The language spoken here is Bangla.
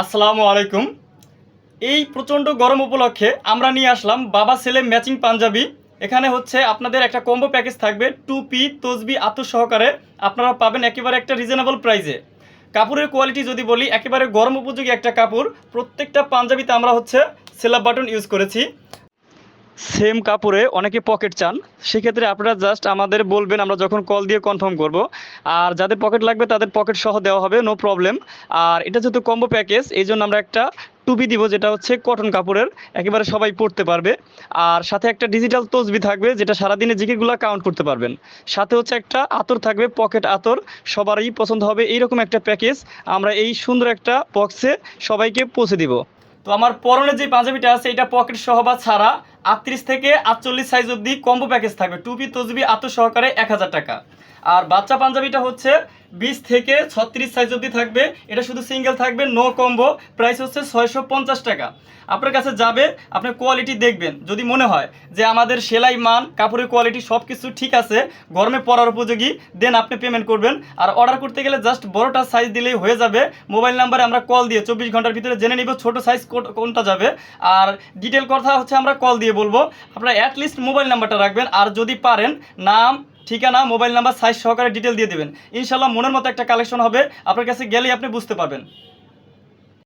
আসসালামু আলাইকুম। এই প্রচণ্ড গরম উপলক্ষে আমরা নিয়ে আসলাম বাবা ছেলে ম্যাচিং পাঞ্জাবি। এখানে হচ্ছে আপনাদের একটা কম্বো প্যাকেজ থাকবে টু পি তসবি আতর সহকারে। আপনারা পাবেন একেবারে একটা রিজনেবল প্রাইজে কাপড়ের কোয়ালিটি যদি বলি, একেবারে গরম উপযোগী একটা কাপড়। প্রত্যেকটা পাঞ্জাবিতে আমরা হচ্ছে সেলাপ বাটন ইউজ করেছি। সেম কাপড়ে অনেকে পকেট চান, সেক্ষেত্রে আপনারা জাস্ট আমাদের বলবেন, আমরা যখন কল দিয়ে কনফার্ম করব। আর যাদের পকেট লাগবে, তাদের পকেট সহ দেওয়া হবে নো প্রবলেম আর এটা যেহেতু কম্বো প্যাকেজ এই জন্য আমরা একটা টুপি দিব, যেটা হচ্ছে কটন কাপড়ের, একেবারে সবাই পরতে পারবে। আর সাথে একটা ডিজিটাল তসবি থাকবে, যেটা সারাদিনে জিকিরগুলো কাউন্ট করতে পারবেন। সাথে হচ্ছে একটা আতর থাকবে পকেট আতর, সবারই পছন্দ হবে এইরকম একটা প্যাকেজ আমরা এই সুন্দর একটা বক্সে সবাইকে পৌঁছে দিব। তো আমার পরনের যে পাঞ্জাবিটা আছে, এটা পকেট সহ বা ছাড়া আটত্রিশ থেকে আটচল্লিশ সাইজ অবধি কম্বো প্যাকেজ থাকবে। টুপি, তসবি, আতর সহকারে এক হাজার টাকা। আর বাচ্চা পাঞ্জাবিটা হচ্ছে বিশ থেকে ছত্রিশ সাইজ অবধি থাকবে। এটা শুধু সিঙ্গেল থাকবে নো কম্বো প্রাইস হচ্ছে ছয়শো পঞ্চাশ টাকা। আপনার কাছে যাবে আপনার কোয়ালিটি দেখবেন। যদি মনে হয় যে আমাদের সেলাই মান, কাপড়ের কোয়ালিটি সব কিছু ঠিক আছে, গরমে পরার উপযোগী দেন আপনি পেমেন্ট করবেন। আর অর্ডার করতে গেলে জাস্ট বড়টা সাইজ দিলেই হয়ে যাবে। মোবাইল নাম্বারে আমরা কল দিয়ে চব্বিশ ঘণ্টার ভিতরে জেনে নিব ছোট সাইজ কোনটা যাবে। আর ডিটেল কথা হচ্ছে আমরা কল দিয়ে বলব, আপনারা অ্যাটলিস্ট মোবাইল নাম্বারটা রাখবেন, আর যদি পারেন, নাম, ঠিকানা মোবাইল নাম্বার সাইজ সহকারে ডিটেল দিয়ে দেবেন। ইনশাল্লাহ মনের মতো একটা কালেকশন হবে, আপনার কাছে গেলেই আপনি বুঝতে পারবেন।